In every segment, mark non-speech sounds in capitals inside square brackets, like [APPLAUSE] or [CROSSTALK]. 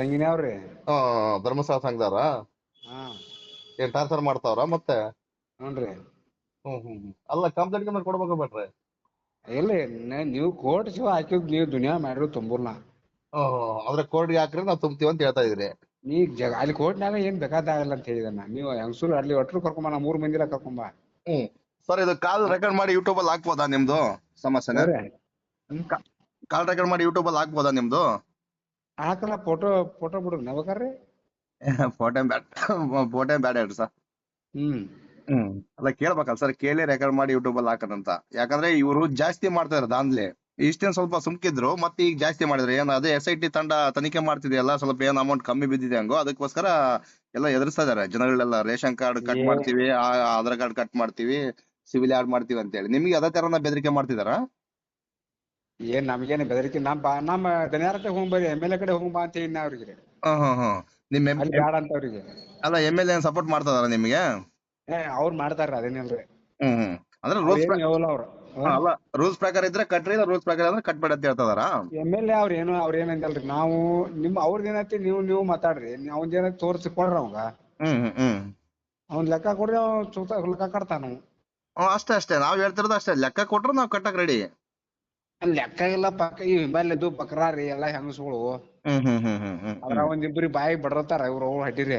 ಸಂಗಿನಿ ಅವ್ರಿ. ಆ, ಧರ್ಮಸ್ಥಳ ಸಂಘದಾರ ಹಾ. ಏನ್ ಟಾರ್ಚರ್ ಮಾಡ್ತಾವ್ರ ಮತ್ತೆ? ನೋಡ್ರಿ ಹ್ಮ್ ಹ್ಮ್ ಹ್ಮ್. ಅಲ್ಲ ಕಂಪ್ಲೇಂಟ್ ಕಂಪ್ಲೇಂಟ್ ಕೊಡ್ಬೇಕು ಬೇಡ್ರಿ? ಎಲ್ಲಿ ನ- ನೀವು ಕೋರ್ಟ್ ಶಿವ ಹಾಕಿದ್ ನೀವು ದುನಿಯಾ ಮಾಡ್ರಿ ತುಂಬುರ್ನ. ಆದ್ರೆ ಕೋರ್ಟ್ಗೆ ಹಾಕ್ರಿ ನಾವ್ ತುಂಬ್ತೀವಿ ಅಂತ ಹೇಳ್ತಾ ಇದ್ರಿ. ನೀ ಜಗ ಅಲ್ಲಿ ಕೋರ್ಟ್ನಾಗ ಏನ್ ಬೇಕಾದಾಗಲ್ಲ ಅಂತ ಹೇಳಿದ ನಾ ನೀವು ಹೆಂಗಸೂರು ಅಲ್ಲಿ ಒಟ್ರು ಕರ್ಕೊಂಬ ನಾ ಮೂರ್ ಮಂದಿರ ಕರ್ಕೊಂಬ ಹ್ಮ್. ಸರ್ ಇದು ಕಾಲ್ ರೆಕಾರ್ಡ್ ಮಾಡಿ ಯೂಟ್ಯೂಬ್ ಅಲ್ಲಿ ಹಾಕ್ಬೋದಾ ನಿಮ್ದು? ಸಮಸ್ಯೆನ? ಕಾಲ್ ರೆಕಾರ್ಡ್ ಮಾಡಿ ಯೂಟ್ಯೂಬ್ ಅಲ್ಲಿ ಹಾಕ್ಬೋದಾ ನಿಮ್ದು? ಹಾಕಲ್ಲ ಫೋಟೋ ಫೋಟೋ ಬಿಡ್ರಿ ನವಕಾರ್ರಿ ಫೋಟೋ ಬ್ಯಾಡ ಫೋಟೋ ಬ್ಯಾಡ ಹೇಳ್ರಿ ಸರ್. ಹ್ಮ್. ಹ್ಮ್. ಅಲ್ಲ ಕೇಳ್ಬೇಕಲ್ಲ ಸರ್ ಕೇಳಿ ರೆಕಾರ್ಡ್ ಮಾಡಿ ಯೂಟ್ಯೂಬ್ ಅಲ್ಲಿ ಹಾಕದಂತ ಯಾಕಂದ್ರೆ ಇವರು ಜಾಸ್ತಿ ಮಾಡ್ತಾರೆ ದಾಂದ್ಲೆ. ಇಷ್ಟೇನ್ ಸ್ವಲ್ಪ ಸುಮ್ಕಿದ್ರು ಮತ್ತೆ ಈಗ ಜಾಸ್ತಿ ಮಾಡಿದ್ರೆ ಏನ್ ಅದೇ ಎಸ್ ಐ ಟಿ ತಂಡ ತನಿಖೆ ಮಾಡ್ತಿದೆಯಲ್ಲ ಸ್ವಲ್ಪ ಏನ್ ಅಮೌಂಟ್ ಕಮ್ಮಿ ಬಿದ್ದಿದೆ ಹಂಗೋ ಅದಕ್ಕೋಸ್ಕರ ಎಲ್ಲ ಎದುರಿಸ್ತಾ ಇದಾರೆ. ಜನಗಳೆಲ್ಲ ರೇಷನ್ ಕಾರ್ಡ್ ಕಟ್ ಮಾಡ್ತೀವಿ ಆ- ಆಧಾರ್ ಕಾರ್ಡ್ ಕಟ್ ಮಾಡ್ತೀವಿ ಸಿವಿಲ್ ಆಡ್ ಮಾಡ್ತೀವಿ ಅಂತ ಹೇಳಿ ನಿಮ್ಗೆ ಅದೇ ತರನ ಬೆದರಿಕೆ ಮಾಡ್ತಿದಾರ? ಏನ್ ನಮ್ಗೇನ್ ಬೆದರಿಕೆ ನಮ್ ಬಾ ನಮ್ಮ ದನಿಯಾರತೆ ಹೋಗ್ ಬರ್ರಿ ಎಂ ಎಲ್ ಎ ಕಡೆ ಹೋಗ್ ಬಾ ಅಂತ ಹೇಳಿನ ಅವ್ರಿಗೆ. ಹ್ಮ್ ಹ್ಮ್ ಹ್ಮ್ ನಿಮ್ ಎಂ- ಅಲ್ಲಿ ಅಂತ ಅವ್ರಿಗೆ. ಅಲ್ಲ ಎಂ ಎಲ್ ಏನ್ ಸಪೋರ್ಟ್ ಮಾಡ್ತದಾರ ನಿಮ್ಗೆ? ಏ ಅವ್ರು ಮಾಡ್ತಾರ ಅದೇನಿಲ್ರಿ ಹ್ಮ್ ಹ್ಮ್. ಅಂದ್ರೆ ರೂಲ್ಸ್ ಹೇಳಲ್ಲ ಅವ್ರು. ಅಲ್ಲ ರೂಲ್ಸ್ ಪ್ರಕಾರ ಇದ್ರೆ ಕಟ್ರಿ ರೂಲ್ಸ್ ಪ್ರಕಾರ ಅಂದ್ರೆ ಕಟ್ಬೇಡ ಅಂತ ಹೇಳ್ತದಾರ? ಎಂ ಎಲ್ ಎ ಅವ್ರ ಏನು ಅವ್ರ ಏನಂತಲ್ರಿ ನಾವು ನಿಮ್ ಅವ್ರದ್ ಏನೈತಿ ನೀವು ನೀವು ಮಾತಾಡ್ರಿ ಅವ್ನ ಏನೈತಿ ತೋರ್ಸಿ ಕೊಡ್ರಿ ಅವಂಗ. ಹ್ಮ್ ಹ್ಮ್ ಹ್ಮ್. ಅವ್ನ್ ಲೆಕ್ಕ ಕೊಡ್ರಿ ಅವ್ನ್ ಚೂತ ಲೆಕ್ಕ ಕಟ್ತಾನ ಅವ್ನು. ಹ್ಮ್, ಅಷ್ಟೇ ಅಷ್ಟೇ. ನಾವ್ ಹೇಳ್ತಿರೋದು ಅಷ್ಟೇ ಲೆಕ್ಕ ಕೊಟ್ರೆ ನಾವ್ ಕಟ್ಟಕ್ ರೆಡಿ ಅಲ್ಲಿ ಲೆಕ್ಕ ಇಲ್ಲ ಪಕ್ಕ ಈ ಹಿಂಬಾಲಿದ್ದು ಬಕ್ರಾರಿ ಎಲ್ಲಾ ಹೆಂಗಸ್ಗಳು. ಅದ್ರ ಒಂದಿಬ್ರಿ ಬಾಯಿ ಬಡತಾರ ಇವ್ರು ಅವ್ರು ಹಟ್ಟಿರಿ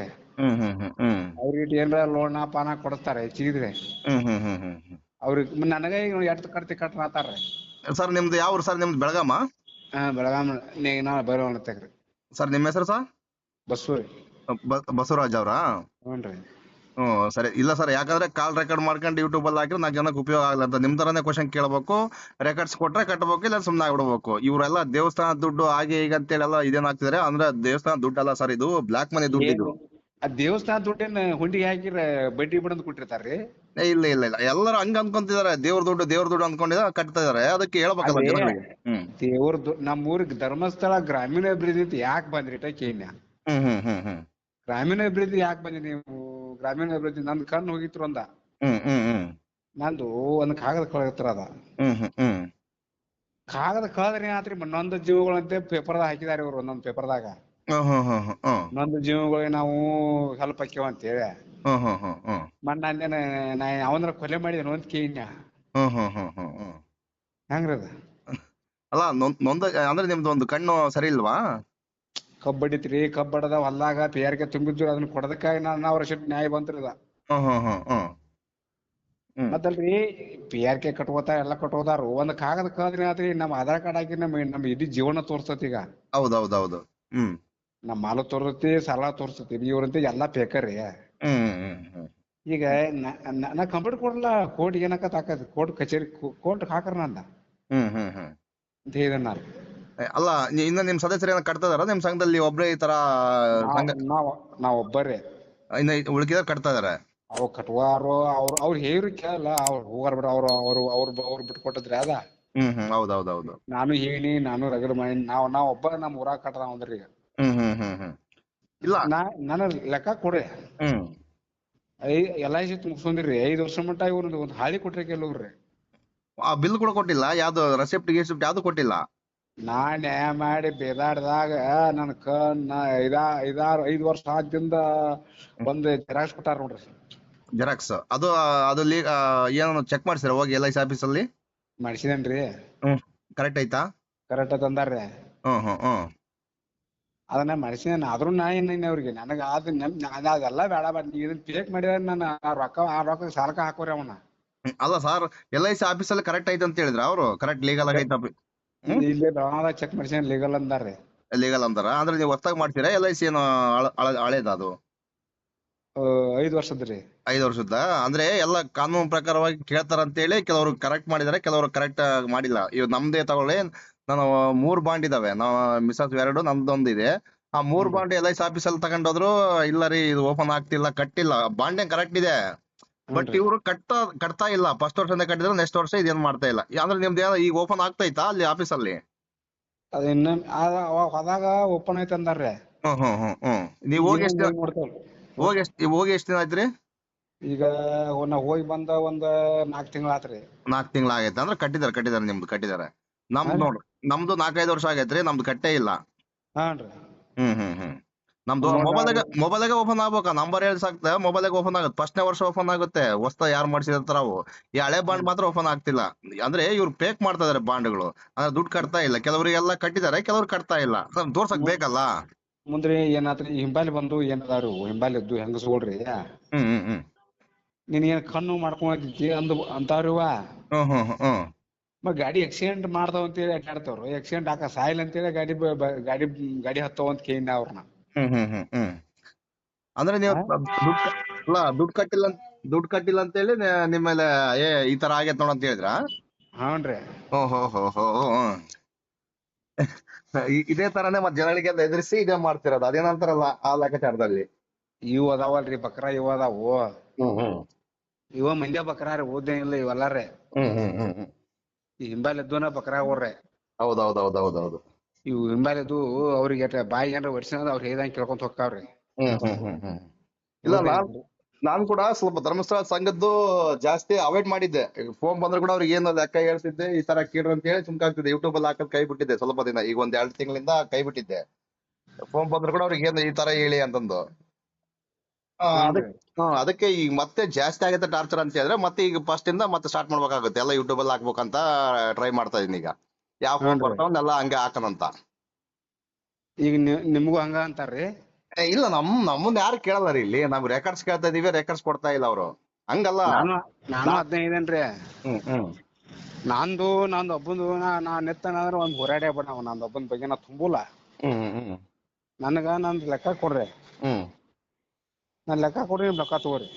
ಅವ್ರಿಗೆ ಏನ್ರ ಲೋಣ ಪಾನ ಕೊಡ್ತಾರೆ ಹ್ಮ್ ಅವ್ರಿಗೆ ನನಗ ಈಗ ಎಷ್ಟ್ ಕಟ್ತಿ ಕಟ್ ಮಾತಾರ ಸರ್ ನಿಮ್ದು ಯಾವ ಊರು ಸರ್ ನಿಮ್ದು ಬೆಳಗಾಮ? ಹಾ ಬೆಳಗಾಂ ನೀ ನಾ ಬರೋಣ ತೆಗ್ರಿ ಸರ್ ನಿಮ್ಮ ಹೆಸರು ಸರ್? ಬಸ್ಸೂರಿ ಬ- ಬಸವರಾಜ್ ಅವ್ರಾ? ಹ್ಞೂನ್ರಿ. ಹ್ಮ್ ಸರಿ. ಇಲ್ಲ ಸರ್ ಯಾಕಂದ್ರೆ ಕಾಲ್ ರೆಕಾರ್ಡ್ ಮಾಡ್ಕೊಂಡು ಯೂಟ್ಯೂಬ್ ಅಲ್ಲಿ ಹಾಕಿದ್ರೆ ನಾಲ್ಕು ಜನಕ್ಕೆ ಉಪಯೋಗ ಆಗಲ್ಲ ಅಂತ. ನಿಮ್ ತರನೇ ಕ್ವಶನ್ ಕೇಳ್ಬೇಕು ರೆಕಾರ್ಡ್ಸ್ ಕೊಟ್ರೆ ಕಟ್ಟಬೇಕು ಇಲ್ಲ ಸುಮ್ಮನೆ ಆಗ್ಬಿಡ್ಬೇಕು. ಇವರೆಲ್ಲ ದೇವಸ್ಥಾನ ದುಡ್ಡು ಹಾಗೆ ಈಗ ಅಂತೇಳಿ ಎಲ್ಲ ಇದೇನ್ ಹಾಕ್ತಿದಾರೆ? ಅಂದ್ರೆ ದೇವಸ್ಥಾನ ದುಡ್ಡು ಅಲ್ಲ ಸರ್ ಇದು ಬ್ಲಾಕ್ ಮನಿ ದುಡ್ಡು ಇದು. ಆ ದೇವಸ್ಥಾನ ದುಡ್ಡೇನ ಹುಂಡಿ ಹಾಕಿರ ಬಡ್ಡಿ ಬಿಡಂದ್ ಕೊಟ್ಟಿರ್ತಾರ್ರಿ? ಏ, ಇಲ್ಲ ಇಲ್ಲ ಇಲ್ಲ. ಎಲ್ಲರೂ ಹಂಗ ಅನ್ಕೊಂತಿದಾರೆ. ದೇವ್ರ ದುಡ್ಡು ದೇವ್ರ ದುಡ್ಡು ಅನ್ಕೊಂಡಿದ್ದಾರೆ ಕಟ್ತಾ ಇದಾರೆ ಅದಕ್ಕೆ ಹೇಳ್ಬೇಕಲ್ಲ ಅದೇ. ಜನಗಳಿಗೆ? ಹ್ಮ್. ದೇವ್ರದ್ದು ನಮ್ಮ ಊರಿಗೆ ಧರ್ಮಸ್ಥಳ ಗ್ರಾಮೀಣ ಅಭಿವೃದ್ಧಿ ಅಂತ ಯಾಕೆ ಬಂದ್ರಿ ಟ ಹ್ಮ್ ಹ್ಮ್ ಹ್ಮ್ ಹ್ಮ್. ಗ್ರಾಮೀಣ ಅಭಿವೃದ್ಧಿ ಯಾಕೆ ಬಂದ್ರಿ ನೀವು? ಗ್ರಾಮೀಣ ಅಭಿವೃದ್ಧಿ ನಂದ್ ಕಣ್ಣು ಹೋಗಿತ್ರು ಅಂದ ನಂದು ಒಂದ್ ಕಾಗದ ಕಳಗತ್ರ ಅದ. ಕಾಗದ ಕಳದ್ರೆ ಏನಾತ್ರಿ ನೊಂದ ಜೀವಗಳಂತೆ ಪೇಪರ್ದಾಗ ಹಾಕಿದಾರೆ ಇವ್ರು ಒಂದೊಂದ್ ಪೇಪರ್ದಾಗ ನೊಂದ ಜೀವಗಳಿಗೆ ನಾವು ಹೆಲ್ಪ್ ಹಾಕ್ಯವ ಅಂತ ಹೇಳಿ ಹ್ಮ್ ಹ್ಮ್ ಹ್ಮ್ ಹ್ಮ್ ಮಣ್ಣ ಅಂದೇನ ನಾ ಯಾವಂದ್ರ ಕೊಲೆ ಮಾಡಿದನು ಅಂತ ಕೇಳಿನ ಹ್ಮ್ ಹ್ಮ್ ಹ್ಮ್ ಹ್ಮ್ ಹ್ಮ್ ಹೆಂಗ್ರಿ ಅದ? ಅಲ್ಲ ನೊಂದ್ ನೊಂದ ಅಂದ್ರೆ ನಿಮ್ದು ಒಂದು ಕಣ್ಣು ಸರಿ ಇಲ್ವಾ? ಕಬ್ಬಡಿತ್ರಿ ಕಬ್ಬಡದ ಹೊಲ್ದಾಗ ಪೇರ್ಗೆ ತುಂಬಿದ್ರು ಅದನ್ನ ಕೊಡದಕ್ಕಾಗಿ ನಾನು ಅವ್ರ ಸಿಟ್ಟು ನ್ಯಾಯ ಬಂತ್ರಿ ಅದ. ಹ್ಮ್ ಹ್ಮ್ ಹ್ಮ್ ಹ್ಮ್ ಹ್ಮ್. ಮತ್ತಲ್ರಿ ಪಿ ಆರ್ ಕೆ ಕಟ್ಕೋತಾರ ಎಲ್ಲಾ ಕಟ್ಕೋತಾರು. ಒಂದ್ ಕಾಗದ ಕಳ್ದ್ರಿ ಆತ್ರಿ ನಮ್ ಆಧಾರ್ ಕಾರ್ಡ್ ಹಾಕಿ ನಮ್ ನಮ್ ಇಡೀ ಜೀವನ ತೋರ್ಸತ್ ಈಗ. ಹೌದ್ ಹೌದ್ ಹೌದು ಹ್ಮ್. ನಮ್ ಮಾಲ ತೋರ್ತತಿ ಸಾಲ ತೋರ್ಸತಿ ಇವ್ರಂತ ಎಲ್ಲಾ ಹ್ಮ್ ಈಗ ನ- ಕಂಪ್ಯೂಟರ್ ಕೊಡಲ್ಲ ಕೋರ್ಟ್ ಏನಕ್ಕ ಹಾಕದ್? ಕೋರ್ಟ್ ಕಚೇರಿ ಕೋರ್ಟ್ ಹಾಕರ್ ನಂದ? ಹ್ಮ್ ಹ್ಮ್ ಹ್ಮ್. ಅಂತ ಹೇಳಿದ ನಾನು ಅಲ್ಲ ನೀ- ಇನ್ನ ನಿಮ್ ಸದಸ್ಯರು ಏನೋ ಕಟ್ತಾ ನಿಮ್ ಸಂಘದಲ್ಲಿ ಒಬ್ರೇ ಈ ತರ ಸಂಘ ನಾವ್ ನಾವ್ ಒಬ್ಬರೇ. ಇನ್ನ ಉಳ್ಕಿದಾರ ಕಟ್ತಾ ಇದಾರೆ ಅವ್ ಕಟ್ವಾರು ಅವ್ರ ಅವ್ರ ಹೇಳಿ ಕೇಳಲ್ಲ. ಅವ್ರ ಹೋಗಾರ ಬಿಡ ಅವ್ರು ಅವ್ರು ಅವ್ರು ಅವ್ರು ಬಿಟ್ಕೊಟ್ಟಿದ್ರಿ ಅದ. ಹ್ಮ್ ಹ್ಮ್ ಹೌದ್ ಹೌದ್ ಹೌದು. ನಾನು ಹೇಳಿ ನಾನು ರಗಡ್ ಮಾಡಿ ನಾವ್ ನಾವ್ ಒಬ್ಬ ನಮ್ ಊರಾಗ ಕಟ್ಟದ ಅಂದ್ರಿ ಈಗ ಹ್ಮ್ ಹ್ಮ್ ಹ್ಮ್ ಹ್ಮ್. ಇಲ್ಲ. ನಾ ನನ್ನ ಲೆಕ್ಕ ಕೊಡ್ರಿ. Hmm. I L I C ಮುಗಿಸ್ಕೊಂಡ್ರಿ. ಐದ್ ವರ್ಷ ಮಟ್ಟ ಇವ್ರದ್ದು ಒಂದ್ ಹಾಳಿ ಕೊಟ್ರಿ ಕೆಲವ್ರಿ ಆ ಬಿಲ್ ಕೂಡ ಕೊಟ್ಟಿಲ್ಲ. ಯಾವ್ದು ರೆಸಿಪ್ಟ್ ಗಿಸಿಪ್ಟ್ ಯಾವ್ದು ಕೊಟ್ಟಿಲ್ಲ. ನಾ ನ್ಯಾಯ ಮಾಡಿ ಬೇದಾಡ್ದಾಗ ನನ್ನ ಕಣ್ಣ ಐದಾ ಐದಾರು ಐದ್ ವರ್ಷ ಆದ್ದಿಂದ ಒಂದ್ ಜೆರಾಕ್ಸ್ ಕೊಟ್ಟಾರ ನೋಡ್ರಿ ಜೆರಾಕ್ಸ್ ಅದು ಅದು ಲೀ ಏನು ಚೆಕ್ ಮಾಡ್ಸಿರ ಹೋಗಿ ಎಲ್ ಐ ಸಿ ಆಫೀಸ್ ಅಲ್ಲಿ? ಮಾಡ್ಸಿದೇನ್ರಿ ಹ್ಮ್ ಕರೆಕ್ಟ್ ಐತಾ ಕರೆಕ್ಟ್ ತಂದಾರ್ರಿ. ಹ್ಞೂ ಹ್ಞೂ ಅದನ್ನ ಮಾಡ್ಸಿದೇನ ಆದ್ರೂ ನಾ ಇನ್ನ ಅವ್ರಿಗೆ ನನಗ ಅದ್ ನಮ್ ಅದ್ ಅದೆಲ್ಲ ಬೇಡ ಬೇಡ ಇದನ್ನ ಪೇಕ್ ಮಾಡಿದ್ರೆ ನಾನು ಆ ರೊಕ್ಕ ಆ ರೊಕ್ಕ ಸಾಲಕ ಹಾಕೋರಿ ಅವನ. ಅಲ್ಲ sir L I C office ಅಲ್ಲಿ ಕರೆಕ್ಟ್ ಐತೆ ಅಂತ ಹೇಳಿದ್ರ ಅವರು? ಕರೆಕ್ಟ್ ಲೀಗಲ್ ಆಗೈತೆ. ಇಲ್ಲಿ ಬೆಳಗಾವದಾಗ ಚೆಕ್ ಮಾಡ್ಸೇನ್ ಲೀಗಲ್ ಅಂದಾರ್ರಿ ಲೀಗಲ್ ಅಂತಾರ ಅಂದ್ರೆ? ನೀವು ಹೊಸ್ದಾಗ್ ಮಾಡ್ತೀರಾ? ಎಲ್ ಐ ಸಿ ಏನು ಹಳ- ಹಳ- ಹಳೇದ ಅದು? ಐದ್ ವರ್ಷದ್ರಿ. ಐದು ವರ್ಷದ ಅಂದ್ರೆ ಎಲ್ಲ ಕಾನೂನು ಪ್ರಕಾರವಾಗಿ ಕೇಳ್ತಾರ ಅಂತೇಳಿ ಕೆಲವರು ಕರೆಕ್ಟ್ ಮಾಡಿದಾರೆ ಕೆಲವರು ಕರೆಕ್ಟ್ ಮಾಡಿಲ್ಲ. ಇವ್ ನಮ್ದೇ ತಗೊಳ್ಳಿ ನಾನು ಮೂರ್ ಬಾಂಡ್ ಇದಾವೆ. ನಾವು ಮಿಸಸ್ ಎರಡು ನಮ್ದೊಂದು ಇದೆ ಆ ಮೂರ್ bond L I C office ಅಲ್ಲಿ ತಗೊಂಡೋದ್ರು ಇಲ್ಲ ರೀ ಇದು ಓಪನ್ ಆಗ್ತಿಲ್ಲ ಕಟ್ಟಿಲ್ಲ. ಬಾಂಡ್ ಏನ್ ಕರೆಕ್ಟ್ ಇದೆ? ಬಟ್. ಇವರು ಕಟ್ತಾ ಕಟ್ತಾ ಇಲ್ಲ. ಫಸ್ಟ್ ವರ್ಷದಿಂದ ಕಟ್ಟಿದ್ರೆ ನೆಕ್ಸ್ಟ್ ವರ್ಷ ಇದೇನ್ ಮಾಡ್ತಾ ಇಲ್ಲ. ಅಂದ್ರೆ ನಿಮ್ದು ಏನೋ ಈಗ ಓಪನ್ ಆಗ್ತೈತಾ ಅಲ್ಲಿ ಆಫೀಸ್ ಅಲ್ಲಿ? ಅದ ಇನ್ನ ಹೋದಾಗ ಓಪನ್ ಐತಿ ಅಂದಾರ್ರಿ. ಹ್ಮ್ ಹ್ಮ್ ಹ್ಮ್ ಹ್ಮ್ ನೀವ್ ಹೋಗಿ ಎಷ್ಟು ನೋಡ್ತೇವ್ರಿ. ಹೋಗಿ ಎಷ್ಟು ಹೋಗಿ ಎಷ್ಟು ದಿನ ಆಯ್ತ್ರಿ? ಈಗ ನಾ ಹೋಗಿ ಬಂದ ಒಂದ್ ನಾಕ್ ತಿಂಗಳ ಆತ್ರಿ. ನಾಲ್ಕು ತಿಂಗಳ ಆಗೈತೆ? ಅಂದ್ರೆ ಕಟ್ಟಿದಾರೆ ಕಟ್ಟಿದಾರೆ ನಿಮ್ದು ಕಟ್ಟಿದಾರೆ. ನಮ್ದು. ನೋಡ್ರಿ ನಮ್ದು ನಾಲ್ಕೈದು ವರ್ಷ ಆಗೈತ್ರಿ ನಮ್ದು ಕಟ್ಟೇ ಇಲ್ಲ. ಹಾನ್ರಿ. ಹ್ಮ್ ಹ್ಮ್ ಹ್ಮ್. ನಮ್ದು ಮೊಬೈಲ್ದಾಗ ಮೊಬೈಲ್ದಾಗ ಓಪನ್ ಆಗ್ಬೇಕ. ನಂಬರ್ ಹೇಳಿ ಸಾಕ್ತ ಗೆ ಓಪನ್ ಆಗುತ್ತೆ ಫಸ್ಟ್ನೇ ವರ್ಷ ಓಪನ್ ಆಗುತ್ತೆ. ಹೊಸ್ತ ಯಾರು ಮಾಡ್ಸಿರ್ತಾರ ಅವು. ಈ ಹಳೆ ಬಾಂಡ್ ಮಾತ್ರ ಓಪನ್ ಆಗ್ತಿಲ್ಲ. ಅಂದ್ರೆ ಇವ್ರು ಪೇಕ್ ಮಾಡ್ತಾ ಇದಾರೆ ಬಾಂಡ್ಗಳು ಅಂದ್ರೆ ದುಡ್ಡು ಕಟ್ತಾ ಇಲ್ಲ. ಕೆಲವರಿಗೆಲ್ಲ ಕಟ್ಟಿದ್ದಾರೆ ಕೆಲವ್ರು ಕಟ್ತಾ ಇಲ್ಲ. ತೋರ್ಸಕ್ ಬೇಕಲ್ಲ? ಮುಂದ್ರಿ ಏನಾದ್ರಿ ಈ ಹಿಂಬಾಲಿ ಬಂದು ಏನದಾರು ಹಿಂಬಾಲಿ ಇದ್ದು ಹೆಂಗಸ್ಕೊಳ್ರಿ ಹ್ಮ್ ಹ್ಮ್ ಹ್ಮ್. ನಿನಗೇನ್ ಕಣ್ಣು ಮಾಡ್ಕೊಂಡಿ ಅಂದ್ ಅಂತಾರು ಮ ಗಾಡಿ ಆಕ್ಸಿಡೆಂಟ್ ಮಾಡ್ತಾವ ಅಂತೇಳಿ ಅಡ್ಡಾಡ್ತಾವ್ರು. ಆಕ್ಸಿಡೆಂಟ್ ಆಕ ಸಾಯಿಲ್ ಅಂತೇಳಿ ಗಾಡಿ ಗಾಡಿ ಗಾಡಿ ಹತ್ತವ ಅಂತ ಕೇಳಿನ ಅವ್ರನ್ನ ಹ್ಮ್ ಹ್ಮ್ ಹ್ಮ್ ಹ್ಮ್. ಅಂದ್ರೆ ನೀವು ದುಡ್ಡು ಅಲ್ಲ ದುಡ್ಡು ಕಟ್ಟಿಲ್ಲ ಅಂತ ದುಡ್ಡು ಕಟ್ಟಿಲ್ಲ ಅಂತ ಹೇಳಿ ನಿಮ್ಮ ಮೇಲೆ ಏ ಈ ತರ ಆಗೈತೆ ನೋಡ ಅಂತ ಹೇಳಿದ್ರ? ಹ್ಞೂನ್ರಿ. ಓ ಹೋ ಹೋ ಹ್ಮ್. ಇ- ಇದೇ ತರನೇ ಮತ್ತೆ ಜನಗಳಿಗೆ ಎದುರಿಸಿ ಇದೇ ಮಾಡ್ತಿರೋದು. ಅದೇನಂತಾರಲ್ಲ ಆ ಲೆಕ್ಕಾಚಾರದಲ್ಲಿ. ಇವ್ ಅದಾವಲ್ರಿ ಬಕ್ರ ಇವ್ ಅದಾವು. ಹ್ಮ್ ಹ್ಮ್. ಇವ ಮಂದ್ಯ ಬಕ್ರ ರೀ ಓದೇನಿಲ್ಲ ಇವೆಲ್ಲಾರೆ ಹ್ಮ್ ಹ್ಮ್ ಹ್ಮ್ ಹ್ಮ್. ಹಿಂಬಾಲಿ ಇದ್ದುನ ಬಕ್ರ ಅವ್ರೆ ಹೌದೌದೌದೌದೌದು. ಇವು ಇದ್ದು ಅವ್ರಿಗೆ ಬಾಯಿಗೆ ಬಾಯಿ ಏನ್ರ ಒಡ್ಸಿನದ ಅವ್ರ ಹೇಳ್ದಂಗ್ ಕೇಳ್ಕೊಂತ ಹೋಗ್ತಾವ್ರಿ. ಹ್ಮ್ ಹ್ಮ್ ಹ್ಮ್ ಹ್ಮ್. ಇಲ್ಲ ನಾನ್ ನಾನ್ ಕೂಡ ಸ್ವಲ್ಪ ಧರ್ಮಸ್ಥಳ ಸಂಘದ್ದು ಜಾಸ್ತಿ ಅವಾಯ್ಡ್ ಮಾಡಿದ್ದೆ. ಫೋನ್ ಬಂದ್ರೆ ಕೂಡ ಅವ್ರಿಗೆ ಏನು ಲೆಕ್ಕ ಹೇಳ್ತಿದ್ದೆ ಈ ತರ ಕೇಳ್ರಿ ಅಂತ ಹೇಳಿ ಸುಮ್ಕಾಗ್ತಿದ್ದೆ. ಯೂಟ್ಯೂಬ್ ಅಲ್ಲಿ ಹಾಕದ್ ಕೈ ಬಿಟ್ಟಿದ್ದೆ ಸ್ವಲ್ಪ ದಿನ. ಈಗ ಒಂದ್ ಎರಡ್ ತಿಂಗಳಿಂದ ಕೈ ಬಿಟ್ಟಿದ್ದೆ. ಫೋನ್ ಬಂದ್ರೆ ಕೂಡ ಅವ್ರಿಗೆ ಏನು ಈ ತರ ಹೇಳಿ ಅಂತಂದು. ಆ, ಅದಕ್- ಹ್ಮ್, ಅದಕ್ಕೆ ಈಗ ಮತ್ತೆ ಜಾಸ್ತಿ ಆಗತ್ತೆ ಟಾರ್ಚರ್ ಅಂತ ಹೇಳಿದ್ರೆ ಮತ್ತೆ ಈಗ ಫಸ್ಟ್ ಇಂದ ಮತ್ತೆ ಸ್ಟಾರ್ಟ್ ಮಾಡ್ಬೇಕಾಗುತ್ತೆ. ಎಲ್ಲ ಯೂಟ್ಯೂಬ್ ಅಲ್ಲಿ ಹಾಕ್ಬೇಕಂತ ಟ್ರೈ ಮಾಡ್ತಾ ಇದೀನಿ ಈಗ. ಯಾವ ಫೋನ್ ಬರ್ತಾವ ಎಲ್ಲಾ ಹಂಗೆ ಹಾಕನಂತ. ಈಗ ನಿಮಗೂ ಹಂಗ ಅಂತಾರ್ರಿ? ಏ, ಇಲ್ಲ ನಮ್ ನಮ್ಮನ್ನ ಯಾರು ಕೇಳಲ್ಲ ರೀ ಇಲ್ಲಿ. ನಮ್ ರೆಕಾರ್ಡ್ಸ್ ಕೇಳ್ತಾ ಇದೀವಿ ರೆಕಾರ್ಡ್ಸ್ ಕೊಡ್ತಾ ಇಲ್ಲ ಅವರು. ಹಂಗಲ್ಲ. ನಾನು ನಾನು ಹದಿನೈದು ಇದೇನ್ರಿ ಹ್ಮ್ ಹ್ಮ್. ನಂದು ನಂದು ಒಬ್ಬಂದು ನಾ ನೆತ್ತನಂದ್ರ ಒಂದ್ ಹೋರಾಟೆ ಬಿಡ ನಂದು ಒಬ್ಬನ ಬಗ್ಗೆ ನಾ ತುಂಬುಲ್ಲ. ಹ್ಮ್ ಹ್ಮ್ ನನಗ ನಂದು ಲೆಕ್ಕ ಕೊಡ್ರಿ. ಹ್ಮ್. ನನ್ ಲೆಕ್ಕ ಕೊಡ್ರಿ ನಿಮ್ ಲೆಕ್ಕ ತಗೋರಿ.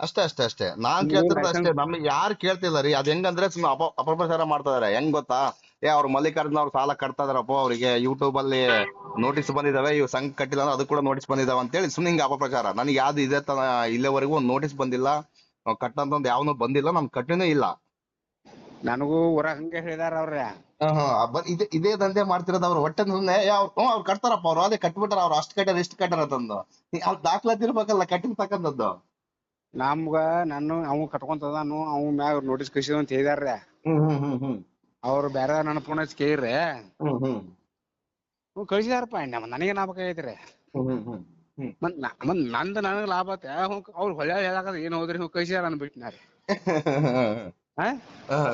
ಅಷ್ಟೇ ಅಷ್ಟೇ ಅಷ್ಟೇ. ನಾನ್ ನೀವು ಕೇಳ್ತಿರೋದು ಅಷ್ಟೇ. ನಮ್ಗೆ ಯಾರು ಕೇಳ್ತಿಲ್ಲ ರೀ? ಅದ್ ಹೆಂಗಂದ್ರೆ ಸುಮ್ಮನೆ ಅಪ ಅಪಪ್ರಚಾರ ಮಾಡ್ತಾ ಇದಾರೆ. ಹೆಂಗ್ ಗೊತ್ತಾ? ಏ ಅವ್ರು ಮಲ್ಲಿಕಾರ್ಜುನ ಅವ್ರು ಸಾಲ ಕಟ್ತಾ ಇದಾರಪ್ಪ ಅವ್ರಿಗೆ ಯೂಟ್ಯೂಬ್ ಅಲ್ಲಿ ನೋಟಿಸ್ ಬಂದಿದಾವೆ ಇವ್ ಸಂಘ ಕಟ್ಟಿಲ್ಲ ಅಂದ್ರೆ ಅದು ಕೂಡ ನೋಟಿಸ್ ಬಂದಿದಾವೆ ಅಂತೇಳಿ ಸುಮ್ನೆ ಹಿಂಗ ಅಪಪ್ರಚಾರ. ನನಗೆ ಯಾವ್ದು ಇದೆ ತನ ಇಲ್ಲಿವರೆಗೂ ಒಂದು ನೋಟಿಸ್ ಬಂದಿಲ್ಲ. ಕಟ್ಟಂತ ಒಂದು ಯಾವನು ಬಂದಿಲ್ಲ ನಮ್ ಕಟ್ಟಿನೂ ಇಲ್ಲ. ನನಗೂ ಊರ ಹಂಗೆ ಹೇಳಿದಾರ ಅವ್ರ. ಇದೇ ಇದೇ ದಂಧೆ ಮಾಡ್ತಿರೋದು ಅವ್ರು. ಹೊಟ್ಟೆ ಸುಮ್ನೆ ಅವ್ರು ಕಟ್ತಾರಪ್ಪ ಅವ್ರು ಅದೇ ಕಟ್ಬಿಟ್ಟಾರ ಅವ್ರು ಅಷ್ಟು ಕಟ್ಟಾರ ಇಷ್ಟು ಕಟ್ಟಾರ ತಂದು ಅವ್ರ ದಾಖಲಾತಿ ಇರ್ಬೇಕಲ್ಲ ಕಟ್ಟಿರ್ತಕ್ಕಂಥದ್ದು ನಮ್ಗ ನಾನು ಅವ್ ಕಟ್ಕೊಂತದಾನು ಅವ್ ಮ್ಯಾಗ ನೋಟಿಸ್ ಕಳಿಸಿದ ಅಂತ ಹೇಳಿದಾರ್ರಿ. ಹ್ಮ್ ಹ್ಮ್ ಹ್ಮ್ ಹ್ಮ್. ಅವ್ರು ಬ್ಯಾರೆ ನನ್ನ ಫೋನ್ ಹಚ್ಚಿ ಕೇಳ್ರಿ ಹ್ಮ್ ಹ್ಮ್. ಹ್ಞೂ ಕಳಿಸಿದಾರಪ್ಪ ನಮ್ಮ ನನಗೆ ಆಗ್ಬೇಕಾಗೈತ್ರಿ ಹ್ಮ್ ಹ್ಮ್ ಹ್ಮ್ ಹ್ಮ್. ಮತ್ ನಾ- ಮತ್ ನಂದ್ ನನಗ್ ಲಾಭ ಆತ ಅವ್ರು ಹೊಳ್ಳಿ ಹೇಳಾಕ ಏನ್ ಹೋದ್ರಿ ಹ್ಮ್ ಕಳಿಸಿದಾರ ನನ್ ಬಿಟ್ಟನಾರಿ [LAUGHS] ಹಾ?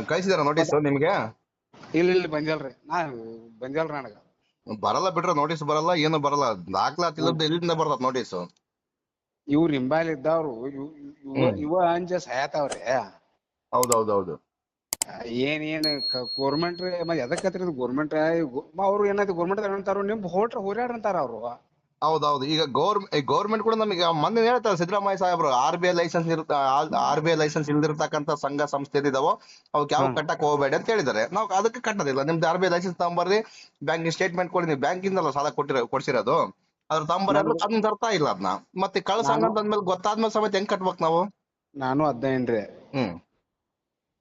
ಕಳಿಸಿದಾರ ನೋಟಿಸ್ ನಿಮ್ಗೆ? ಇಲ್ಲ ಇಲ್ಲ ಬಂದಿಲ್ರಿ. ನಾ ಬಂದಿಲ್ರಿ ನನಗ. ಬರಲ್ಲ ಬಿಟ್ರ ನೋಟಿಸ್ ಬರಲ್ಲ ಏನು ಬರಲ್ಲ. ದಾಖಲಾತಿಲ್ಲದ ಎಲ್ಲಿಂದ ಬರ್ತದ ನೋಟಿಸ್ ಇವ್ರ ಹಿಂಬಾಲ್ ಇದ್ದವ್ರು ಇವ್- ಇವ. ಇವ ಅಂಜ ಸಾಯತಾವ್ರಿ ಹೌದೌದೌದು. ಏನ್ ಏನ್ ಗೋರ್ಮೆಂಟ್ ಮತ್ ಎದಕ್ ಹತ್ತಿರ ಗೋರ್ಮೆಂಟ್ ಅವ್ರು ಏನಾಯ್ತು ಗೋರ್ಮೆಂಟ್ ಅಂತಾರ ನಿಮ್ ಹೋಟ್ರ ಹೋರಾಡ್ರಂತಾರ ಅವ್ರು. ಹೌದೌದು ಈಗ ಗೌರ್ಮೆಂಟ್ ಗೌರ್ಮೆಂಟ್ ಕೂಡ ನಮಗೆ ಮೊನ್ನೆ ಹೇಳ್ತಾರೆ ಸಿದ್ದರಾಮಯ್ಯ ಸಾಹೇಬ್ರು ಆರ್ ಬಿ ಐ ಲೈಸೆನ್ಸ್ ಇರುತ್ತ ಆರ್ ಬಿ ಐ ಲೈಸೆನ್ಸ್ ಇಲ್ದಿರ್ತಕ್ಕಂಥ ಸಂಘ ಸಂಸ್ಥೆ ಇದಾವೋ ಅವಕ್ಕೆ ಯಾವ. ಕಟ್ಟಕ್ ಹೋಗ್ಬೇಡಿ ಅಂತ ಹೇಳಿದ್ದಾರೆ. ನಾವು ಅದಕ್ಕೆ ಕಟ್ಟೋದಿಲ್ಲ ನಿಮ್ದು ಆರ್ ಬಿ ಐ ಲೈಸೆನ್ಸ್ ತಗೊಂಬರ್ರಿ ಬ್ಯಾಂಕ್ ಸ್ಟೇಟ್ಮೆಂಟ್ ಕೊಡಿ ನೀವು ಬ್ಯಾಂಕಿಂದಲ್ಲ ಸಾಲ ಕೊಟ್ಟಿರ ಕೊಡ್ಸಿರೋದು. ಅದ್ರ ತಗೊಂಬರ್ರಿ ಅಂದ್ರೆ ಅದನ್ನ ತರ್ತಾ ಇಲ್ಲ ಅದನ್ನ ಮತ್ತೆ ಕಳ್ಸ ಅಂದ್ಮೇಲೆ ಗೊತ್ತಾದ್ಮೇಲೆ ಸಮೇತ ಹೆಂಗ್ ಕಟ್ಬೇಕು ನಾವು? ನಾನು ಅದ್ನೇನ್ರಿ ಹ್ಮ್.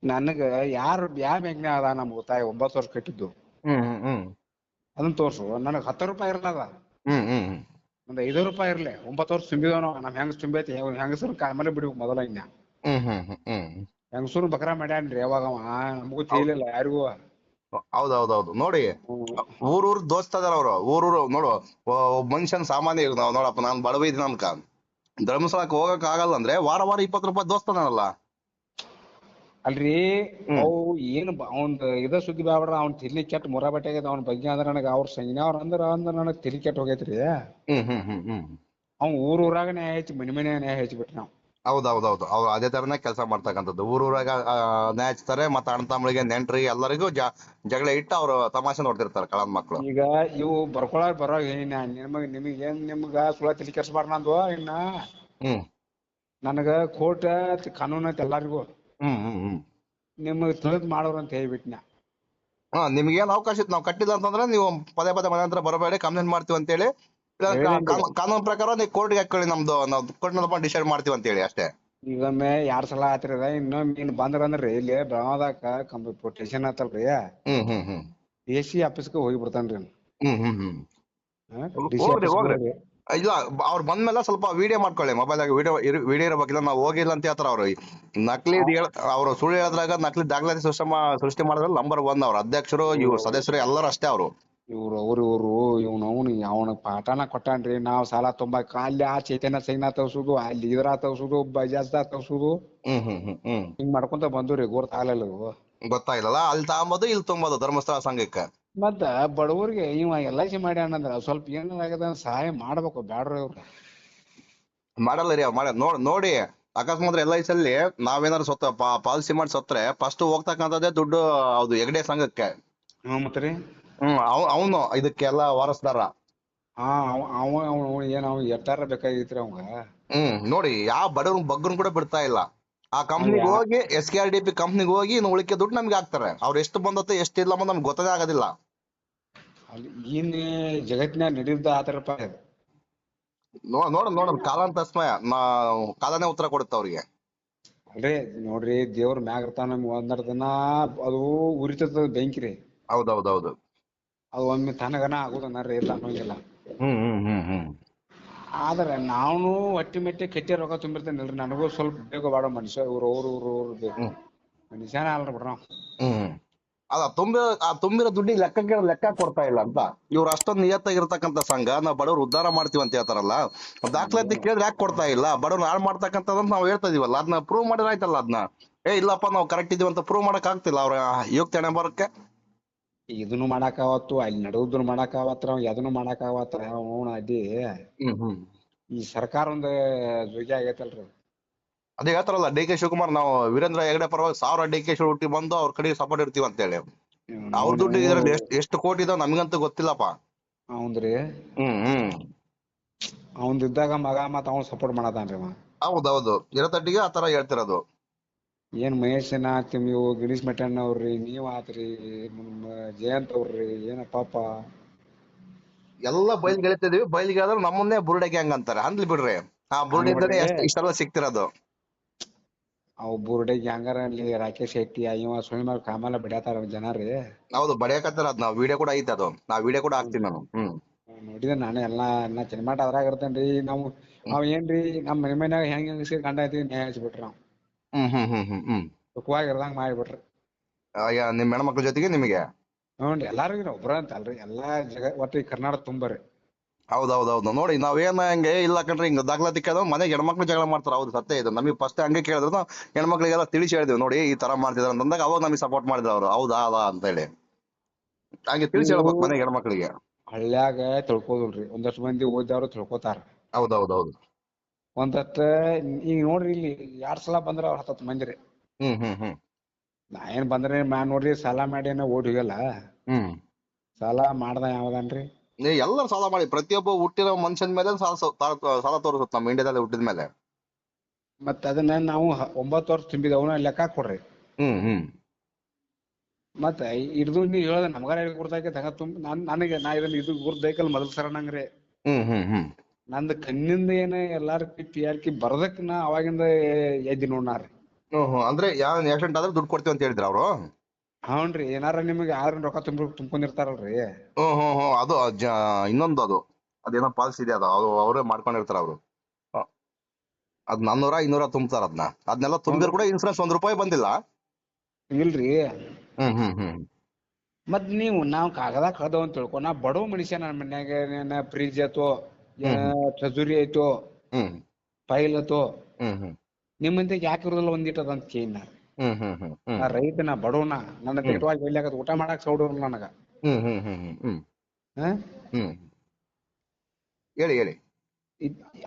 ನನಗ ಯಾರು ಯಾವ ಬ್ಯಾಂಕ್ನಾಗ ಅದ ನಮ್ ತಾಯಿ ಒಂಬತ್ತು ವರ್ಷ ಕಟ್ಟಿದ್ದು. ಹ್ಮ್ ಹ್ಮ್ ಹ್ಮ್. ಅದನ್ನ ತೋರ್ಸು. ನನಗ್ ಹತ್ತು ರೂಪಾಯಿ ಇರ್ಲದ ಹ್ಮ್ ಹ್ಮ್ ಹ್ಮ್. ಒಂದ್ ಐದು ರೂಪಾಯಿ ಇರ್ಲಿ. ಒಂಬತ್ತು ವರ್ಷ ತುಂಬಿದವನು ನಮ್ ಹೆಂಗ್ ತುಂಬೈತಿ ಹೆಂಗಸರು ಕಾಮಲೆ ಬಿಡ್ಬೇಕು ಮೊದಲ ಇನ್ನ. ಹ್ಮ್ ಹ್ಮ್ ಹ್ಮ್ ಹ್ಮ್. ಹೆಂಗಸರು ಬಕರ ಮಾಡ್ಯಾನ್ರಿ ಯಾವಾಗ ಅವ. ನಮಗೂ ತಿಳಿಲಿಲ್ಲ ಯಾರಿಗೂ. ಹೌದೌದೌದು. ನೋಡಿ ಊರೂರ್ ಊರ್ ದೋಸ್ತ ಅದಾರ ಅವ್ರು. ಊರೂರು ನೋಡು ಒಬ್ಬ ಮನುಷ್ಯನ್ ಸಾಮಾನ್ಯ ಈಗ ನಾವ್ ನೋಡಪ್ಪ ನಾನ್ ಬಡವ ಇದ್ದೀನಿ ಅನ್ಕ ಧರ್ಮಸ್ಥಳಕ್ಕೆ ಹೋಗಕ್ ಆಗಲ್ಲ ಅಂದ್ರೆ ವಾರ ವಾರ ಇಪ್ಪತ್ತು ರೂಪಾಯಿ ದೋಸ್ತನಲ್ಲ ಅಲ್ರಿ. ಅವು ಏನ್ ಅವಂದ್ ಇದ ಸುದ್ದಿ ಬ್ಯಾಡ್ರ ಅವ್ನ ತಿರ್ಲಿ ಕೆಟ್ಟ ಮುರ ಬಟ್ಟೆ ಆಗೈತೆ ಅವ್ನ ಬಗ್ಗೆ ಅಂದ್ರ ನನಗ ಅವ್ರ ಸಂಜ್ಞಾವ್ರ ಅಂದ್ರ ಅಂದ್ರ ನನಗ್ ತಿರ್ಲಿ ಕೆಟ್ಟ ಹೋಗೈತ್ರಿ. ಹ್ಮ್ ಹ್ಮ್ ಹ್ಮ್ ಹ್ಮ್. ಅವ್ನ್ ಊರ್ ಊರಾಗ ನ್ಯಾಯ ಹೆಚ್ಚಿ ಮನಿ ಮನೆ ನ್ಯಾಯ ಹೆಚ್ಚಿ ಬಿಟ್ರಿ ನಾವ್ ಹೌದೌದೌದು. ಅವ್ರ ಅದೇ ತರನೇ ಕೆಲಸ ಮಾಡ್ತಕ್ಕಂಥದ್ದು. ಊರೂರಾಗ ನ್ಯಾಯ ಹಚ್ತಾರೆ ಮತ್ತೆ ಅಣ್ಣ ತಮ್ಮಳಿಗೆ ನೆಂಟ್ರಿ ಎಲ್ಲರಿಗೂ ಜ- ಜಗಳ ಇಟ್ಟು ಅವ್ರು ತಮಾಷೆ ನೋಡ್ತಿರ್ತಾರೆ ಕಳನ್ ಮಕ್ಳು. ಈಗ ಇವು ಬರ್ಕೊಳಕ್ ಬರೋ ಏನ ನಿಮಗ್ ನಿಮಗ್ ಏನ್ ನಿಮ್ಗ ಸುಳ ತಲಿ ಕೆಡ್ಸ್ಬಾರ್ದು ನಂದು ಇನ್ನ? ಹ್ಮ್. ನನಗ ಕೋರ್ಟ್ ಕಾನೂನ್ ಐತಿ ಎಲ್ಲಾರಿಗೂ. ಹ್ಮ್ ಹ್ಮ್ ಹ್ಮ್. ನಿಮಗ್ ತಿಳಿದ್ ಮಾಡೋರು ಅಂತ ಹೇಳ್ಬಿಟ್ನ. ಹಾ ನಿಮ್ಗೆ ಏನ್ ಅವಕಾಶ ಇತ್ತು? ನಾವು ಕಟ್ಟಿಲ್ಲ ಅಂತಂದ್ರೆ ನೀವು ಪದೇ ಪದೇ ಮನೆ ಹತ್ರ ಬರಬೇಡಿ ಕಂಪ್ಲೇಂಟ್ ಮಾಡ್ತೀವಿ ಅಂತೇಳಿ. ಇಲ್ಲ ಕಾ- ಹೇಳಿದ್ವಿ. ಕಾನೂನ್- ಪ್ರಕಾರ ನೀವು ಕೋರ್ಟ್ಗೆ ಹಾಕೊಳ್ಳಿ ನಮ್ದು ನಾವು ಕೋರ್ಟ್ ಡಿಸೈಡ್ ಮಾಡ್ತೀವಿ ಅಂತೇಳಿ ಅಷ್ಟೇ. ಈಗೊಮ್ಮೆ ಎರಡ್ ಸಲ ಆತಿರದ? ಇನ್ನೊಮ್ಮೆ ಇನ್ ಬಂದ್ರ ಅಂದ್ರಿ ಇಲ್ಲಿ ಬೆಳಗಾವದಾಗ ಕಂಪ್ಯೂಟರ್ ಪೊಟೇಷನ್ ಆತಲ್ರಿ. ಹ್ಮ್ ಹ್ಮ್ ಹ್ಮ್. ಎ ಸಿ ಆಫೀಸ್ಗೆ ಹೋಗಿ ಬಿಡ್ತಾನ್ರಿ ಹ್ಮ್ ಹ್ಮ್ ಹ್ಮ್. ಹ್ಮ್ ಹೋಗ್ರಿ. ಹೋಗ್ರಿ. ಇಲ್ಲ ಅವ್ರು ಬಂದ್ಮೇಲೆ ಸ್ವಲ್ಪ ವಿಡಿಯೋ ಮಾಡ್ಕೊಳ್ಳಿ. ಮೊಬೈಲ್ ಆಗಿ ವಿಡಿಯೋ ವಿಡಿಯೋ ಇರಬೇಕಿಲ್ಲ ನಾವು ಹೋಗಿಲ್ಲ ಅಂತ ಹೇಳ್ತಾರ ಅವರು. ನಕಲಿ ಅವರು ಸುಳ್ಳು ಹೇಳಿದ್ರಾಗ ನಕಲಿ ದಾಖಲಾತಿ ಸೃಷ್ಟಿ ಸೃಷ್ಟಿ ಮಾಡಿದ್ರೆ ನಂಬರ್ ಒನ್ ಅವ್ರ. ಅಧ್ಯಕ್ಷರು ಇವ್ರು ಸದಸ್ಯರು ಎಲ್ಲರೂ ಅಷ್ಟೇ ಅವರು. ಇವ್ರು ಅವ್ರು ಇವ್ರು ಇವ್ನು ಅವನು ಅವನ ಪಾಠನ ಕೊಟ್ಟಾನ್ರಿ. ನಾವ್ ಸಾಲ ತುಂಬಾಕ ಅಲ್ಲಿ ಆ ಚೈತನ್ಯ ಸೈನ್ಯ ತಗ್ಸುದು ಅಲ್ಲಿ ಇದ್ರ ತಗ್ಸುದು ಬಜಾಜ್ ತಗ್ಸುದು ಹ್ಮ್ ಹ್ಮ್ ಹ್ಮ್ ಹ್ಮ್. ಹಿಂಗ್ ಮಾಡ್ಕೊಂತ ಬಂದ್ರಿ ಆಗ್ಲಿಲ್ಲ ಗೊತ್ತಾಗಿಲ್ಲಲ್ಲ ಅಲ್ಲಿ ತಗೊಂಬೋದು ಇಲ್ಲಿ ತುಂಬೋದು ಧರ್ಮಸ್ಥಳ ಸಂಘಕ್ಕೆ. ಮತ್ತ ಬಡವರಿಗೆ ಇವ ಎಲ್ಐಸಿ ಮಾಡಿ ಸಿ ಮಾಡ್ಯಾನಂದ್ರ ಸ್ವಲ್ಪ ಏನಾಗದ ಸಹಾಯ ಮಾಡ್ಬೇಕು ಬ್ಯಾಡ್ರಿ ಅವ್ರ. ಮಾಡಲ್ಲ ರೀ ಮಾಡ ನೋಡ್ ನೋಡಿ ಅಕಸ್ಮಾತ್ ಎಲ್ ಐ ಅಲ್ಲಿ ನಾವೇನಾದ್ರು ಸತ್ತ ಪಾಲಿಸಿ ಮಾಡಿ ಸತ್ತರೆ ಫಸ್ಟ್ ಹೋಗ್ತಕ್ಕಂಥದ್ದೇ ದುಡ್ಡು ಅದು ಹೆಗಡೆ ಸಂಘಕ್ಕೆ. ಹ್ಮ್ ಮತ್ರಿ ಹ್ಮ್ ಅವ್ ಅವನು ಇದಕ್ಕೆಲ್ಲ ವಾರಸ್ದಾರ. ಹಾ ಅವ ಅವ ಅವ ಏನ್ ಅವ್ ಎಟ್ಟಾರ ಬೇಕಾಗಿತ್ರಿ ಅವಂಗ. ಹ್ಮ್ ನೋಡಿ ಯಾವ ಬಡವ್ರ ಬಗ್ಗನ್ ಕೂಡ ಬಿಡ್ತಾ ಇಲ್ಲ. ಆ ಕಂಪ್ನಿಗೆ ಹೋಗಿ S K R D P ಕಂಪ್ನಿಗೆ ಹೋಗಿ ಇನ್ನು ಉಳಿಕೆ ದುಡ್ಡು ನಮ್ಗೆ ಹಾಕ್ತಾರೆ. ಅವ್ರು ಎಷ್ಟು ಬಂದತ್ತೆ ಎಷ್ಟು ಇಲ್ಲ ಅಂತ ನಮ್ಗೆ ಗೊತ್ತದೇ ಆಗೋದಿಲ್ಲ. ಅಲ್ಲಿ ಏನ್ ಜಗತ್ತಿನಾಗ ನಡೆಯುತ್ತ ಆತರಪ್ಪ ಇದು ನೋಡ ನೋಡ ನೋಡ ಕಾಲಾಂತ ಸಮಯ ನಾ ಕಾಲನೇ ಉತ್ತರ ಕೊಡುತ್ತೆ ಅವ್ರಿಗೆ. ಅಲ್ರಿ ನೋಡ್ರಿ ದೇವ್ರ ಮ್ಯಾಗ ಇರ್ತಾನ ನಮ್ಗ್ ಒಂದರ ದಿನ ಅದು ಉರಿತದ ಬೆಂಕಿ ರೀ. ಹೌದೌದೌದು. ಅದು ಒಮ್ಮೆ ತನಗನ ಆಗುದನ್ನರಿ ಇಲ್ಲ ಅನ್ನೋಂಗಿಲ್ಲ. ಹ್ಮ್ ಹ್ಮ್ ಹ್ಮ್ ಹ್ಮ್. ಆದ್ರೆ ನಾನು ಹೊಟ್ಟಿ ಮೆಟ್ಟಿ ಕೆಟ್ಟಿ ರೊಕ್ಕ ತುಂಬಿರ್ತೇನಲ್ರಿ. ನನಗೂ ಸ್ವಲ್ಪ ಬೇಗ ಬಾಡ ಮನುಷ್ಯ ಇವ್ರು ಅವ್ರು ಇವ್ರು ಅವ್ರು ಬೇಕು. ಮನುಷ್ಯನ ಅಲ್ರಿ ಬಿಡ್ರ ಹ್ಮ್ ಅದ ತುಂಬಿರೋ ಆ ತುಂಬಿರೋ ದುಡ್ಡಿಗೆ ಲೆಕ್ಕಕ್ಕೆ ಲೆಕ್ಕ ಕೊಡ್ತಾ ಇಲ್ಲ ಅಂತ. ಇವ್ರು ಅಷ್ಟೊಂದು ನಿಯತ್ತಾಗಿರ್ತಕ್ಕಂಥ ಸಂಘ ನಾವು ಬಡವ್ರು ಉದ್ಧಾರ ಮಾಡ್ತೀವಿ ಅಂತ ಹೇಳ್ತಾರಲ್ಲ. ದಾಖಲಾತಿ ಕೇಳಿದ್ರೆ ಯಾಕೆ ಕೊಡ್ತಾ ಇಲ್ಲ? ಬಡವ್ರು ಹಾಳು ಮಾಡ್ತಕ್ಕಂಥದ್ದು ನಾವು ಹೇಳ್ತಾ ಇದೀವಲ್ಲ. ಅದನ್ನ ಪ್ರೂವ್ ಮಾಡಿದ್ರೆ ಆಯ್ತಲ್ಲ ಅದನ್ನ ಏ ಇಲ್ಲಪ್ಪ ನಾವು ಕರೆಕ್ಟ್ ಇದೀವಿ ಅಂತ ಪ್ರೂವ್ ಮಾಡಕ್ ಆಗ್ತಿಲ್ಲ ಅವ್ರ ಯೋಗ್ಯತೆ ಬರಕ್ಕೆ ಇದನ್ನು ಮಾಡಾಕಾವತ್ತು ಅಲ್ಲಿ ನಡುವುದನ್ನು ಮಾಡಾಕಾವತ್ರ ಅದನ್ನು ಮಾಡಾಕಾವತ್ರ ಅವನ ಅಡ್ಡಿ ಈ ಸರ್ಕಾರ ಒಂದ್ ಜೋಗಿ ಆಗೈತಲ್ರಿ. ಅದೇ ಹೇಳ್ತಾರಲ್ಲ ಡಿ ಕೆ ಶಿವಕುಮಾರ್ ನಾವು ವೀರೇಂದ್ರ ಹೆಗಡೆ ಪರವಾಗಿ ಸಾವಿರ ಡಿ ಕೆ ಹುಟ್ಟಿ ಬಂದು ಅವ್ರ ಕಡೆ ಸಪೋರ್ಟ್ ಇರ್ತೀವಿ ಅಂತ ಹೇಳಿ. ಅವ್ರ ದುಡ್ಡು ಇದ್ರಲ್ಲಿ ಎಷ್ಟು ಎಷ್ಟು ಕೋಟಿ ಇದಾವ ನಮ್ಗಂತೂ ಗೊತ್ತಿಲ್ಲಪ್ಪ. ಅವಂದ್ರಿ ಹ್ಮ್ ಹ್ಮ್. ಅವಂದ್ ಇದ್ದಾಗ ಮಗ ಮತ್ತ ಅವ್ನ್ ಸಪೋರ್ಟ್ ಮಾಡತಾನ್ರಿ ಅವ. ಹೌದೌದು ಇರತಟ್ಟಿಗೆ ಆ ತರ ಹೇಳ್ತಿರೋದು. ಏನ್ ಮಹೇಶನ ಹಾಕ್ತಿವಿ ನೀವು? ಗಿರೀಶ್ ಮೆಟ್ಟಣ್ಣ ಅವ್ರಿ ನೀವ್ ಆತ್ರಿ ನಮ್ಮ ಜಯಂತ್ ಅವ್ರಿ ಏನ ಪಾಪ? ಎಲ್ಲ ಬಯಲ್ಗೆ ಎಳಿತಿದೀವಿ. ಬಯಲ್ಗೆ ಆದ್ರೆ ನಮ್ಮನ್ನೇ ಬುರುಡೆ ಗ್ಯಾಂಗ್ ಅಂತಾರೆ. ಅಂದ್ಲಿ ಬಿಡ್ರಿ. ಆ ಬುರುಡೆ ಹಂಗ್ ಇಷ್ಟೆಲ್ಲ ಸಿಗ್ತಿರೋದು. ಅವ್ ಬುರ್ಡೆಗೆ ಗ್ಯಾಂಗರ್ ಅಲ್ಲಿ ರಾಕೇಶ್ ಶೆಟ್ಟಿ ಇವ ಸುಳಿಮಾರ್ ಕಾಮಲ ಬಿಡತಾರ ಜನ ರೀ ಹೌದು ಬಡಿಯಕತ್ತಾರ ಅದ್ ನಾವು ವಿಡಿಯೋ ಕೂಡ ಐತೆ ಅದು. ನಾ ವಿಡಿಯೋ ಕೂಡ ಹಾಕ್ತೀನಿ ನಾನು. ಹ್ಮ್. ನೋಡಿದೆ ನಾನು ಎಲ್ಲಾ ನಾ ಚಿನ್ಮಾಟ ಅದ್ರಾಗ ಇರ್ತೇನ್ರಿ. ನಾವು ನಾವ್ ಏನ್ರಿ ನಮ್ ಮನೆ ಮನ್ಯಾಗ ಹೆಂಗ್ ಹೆಂಗ್ ಗಂಡ ಐತಿ ನ್ಯಾಯ ಹಚ್ಬಿಟ್ರಿ ನಾವ್. ಹ್ಮ್ ಹ್ಮ್ ಹ್ಮ್ ಹ್ಮ್ ಹ್ಮ್. ಸುಖವಾಗಿ ಇರ್ದಂಗ್ ಮಾಡಿಬಿಟ್ರಿ ಅಯ್ಯ, ನಿಮ್ ಹೆಣ್ಮಕ್ಳ ಜೊತೆಗೆ ನಿಮಗೆ? ನೋಡ್ರಿ ಎಲ್ಲಾರಿಗೂ ಒಬ್ರ ಅಂತ ಅಲ್ರಿ ಎಲ್ಲಾ ಜಗ ಒಟ್ಟು ಈ ಕರ್ನಾಟಕ ತುಂಬರಿ. ಹೌದು ನೋಡಿ ನಾವೇನ ಹಂಗೆ ಇಲ್ಲ ಕಣ್ರಿ ಹಿಂಗ ದಾಖಲಾತಿ ಕೇಳಿದ್ರೆ ಮನೆಗೆ ಹೆಣ್ಮಕ್ಳು ಜಗಳ ಮಾಡ್ತಾರ. ಹೌದು ಸತ್ಯ ಇದು. ನಮಗೆ ಫಸ್ಟ್ ಹಂಗೆ ಕೇಳಿದ್ರು ನಾವು ಹೆಣ್ಮಕ್ಳಿಗೆಲ್ಲ ತಿಳಿಸಿ ಹೇಳಿದ್ವಿ. ನೋಡಿ ಈ ತರ ಮಾಡ್ತಿದಾರೆ ಅಂತಂದಾಗ ಅವಾಗ ನಮಗೆ ಸಪೋರ್ಟ್ ಮಾಡಿದ್ರು ಅವ್ರು. ಹೌದಾ ಅಲ್ಲ ಅಂತ ಹೇಳಿ. ಹಂಗೆ ತಿಳಿಸಿ ಹೇಳ್ಬೇಕು ಮನೆಗೆ ಹೆಣ್ಮಕ್ಳಿಗೆ. ಹಳ್ಳ್ಯಾಗ ತಿಳ್ಕೊದಿಲ್ರಿ ಒಂದಷ್ಟು ಮಂದಿ ಓದ್ದವ್ರು ತಿಳ್ಕೊತಾರ. ಹೌದೌದೌದು. ಒಂದಷ್ಟ ಈಗ ನೋಡ್ರಿ ಇಲ್ಲಿ ಎರಡ್ ಸಲ ಬಂದ್ರ ಅವ್ರ ಹತ್ತತ್ ಮಂದಿ ರೀ ಹ್ಮ್ ಹ್ಮ್ ಹ್ಮ್. ನಾ ಏನ್ ಬಂದ್ರೆ ನಾ ನೋಡ್ರಿ ಸಾಲ ಮಾಡಿ ಏನೋ ಓಡಿ ಹೋಗಲ್ಲ ಹ್ಮ್. ಸಾಲ ಮಾಡ್ದ ಯಾವ್ದನ್ರಿ? ನೀ ಎಲ್ಲರೂ ಸಾಲ ಮಾಡಿ ಪ್ರತಿಯೊಬ್ಬ ಹುಟ್ಟಿರೋ ಮನುಷ್ಯನ ಮೇಲೆ ಸಾಲ ಸ- ಸಾಲ ಸಾಲ ತೋರಿಸುತ್ತೆ ನಮ್ಮ ಇಂಡಿಯಾದಲ್ಲಿ ಹುಟ್ಟಿದ ಮೇಲೆ. ಮತ್ತ ಅದನ್ನ ನಾವು ಹ- ಒಂಬತ್ತು ವರ್ಷ ತುಂಬಿದವನ ಲೆಕ್ಕ ಕೊಡ್ರಿ. ಹ್ಮ್ ಹ್ಮ್. ಮತ್ತ ಇರ್ದು ನೀವ್ ಹೇಳ್ದ ನಮಗಾರ ಹೇಳಿ ಕೊಡ್ತಾ ಹಂಗ ತುಂಬ ನನ್ ನನಗೆ ನಾ ಇದನ್ನ ಇದು ಗುರ್ದೈಕಲ್ ಮೊದಲ್ ಸರ ನಂಗ್ರಿ ಹ್ಮ್ ಹ್ಮ್ ಹ್ಮ್. ನಂದ್ ಕಣ್ಣಿಂದ ಏನ ಎಲ್ಲಾರ ಪಿ ಆರ್ ಕಿ ಬರದಕ್ ನಾ ಅವಾಗಿಂದ ಎದ್ದಿ ನೋಡ್ನಾರಿ. ಹ್ಮ್ ಅಂದ್ರೆ ಯಾವ ಆಕ್ಸಿಡೆಂಟ್ ಆದ್ರೆ ದುಡ್ಡು ಕೊಡ್ತೀವಿ ಅಂತ ಹೇಳಿದ್ರ ಅವರು? ಹೌನ್ರಿ ಏನಾರ ನಿಮಗೆ ಯಾರ ರೊಕ್ಕ ತುಂಬ ತುಂಬ್ಕೊಂಡಿರ್ತಾರಲ್ರಿ. ಹ್ಮ್ ಹ್ಮ್ ಹ್ಮ್ ಅದು ಜ- ಇನ್ನೊಂದು ಅದು. ಅದೇನೋ ಪಾಲಿಸಿ ಇದೆ ಅದು ಅದು ಅವರೇ ಮಾಡ್ಕೊಂಡಿರ್ತಾರೆ ಅವರು. ಅದು ನಾನ್ನೂರ ಇನ್ನೂರ ತುಂಬ್ತಾರ ಅದನ್ನ ಅದನ್ನೆಲ್ಲ ತುಂಬಿದ್ರು ಕೂಡ ಇನ್ಸೂರೆನ್ಸ್ ಒಂದ್ ರೂಪಾಯಿ ಬಂದಿಲ್ಲ. ಇಲ್ರಿ. ಹ್ಮ್ ಹ್ಮ್ ಹ್ಮ್. ಮತ್ ನೀವು ನಾವ್ ಕಾಗದ ಕಳ್ದವ್ ಅಂತ ತಿಳ್ಕೊ ನಾ ಬಡವ ಮನುಷ್ಯ ನನ್ನ ಮನ್ಯಾಗ ಫ್ರಿಜ್ ಆಯ್ತು ಟ್ರೆಜುರಿ ಆಯ್ತು ಐತೋ ಫೈಲ್ ಆಯ್ತು ನಿಮ್ಮಂತೆ ಯಾಕೆ ಇರೋದಿಲ್ಲ ಒಂದಿಟ್ಟದ ಅಂತ ಹ್ಮ್ ಹ್ಮ್ ನಾ ರೈತನ ಬಡವನ ನನ್ನ ತಿಟ್ಟವಾಗಿ ಒಯ್ಲಾಕತ್ ಊಟ ಮಾಡಕ್ ಸೌಡವ್ರಲ್ಲ ನನಗ. ಹೇಳಿ ಹೇಳಿ.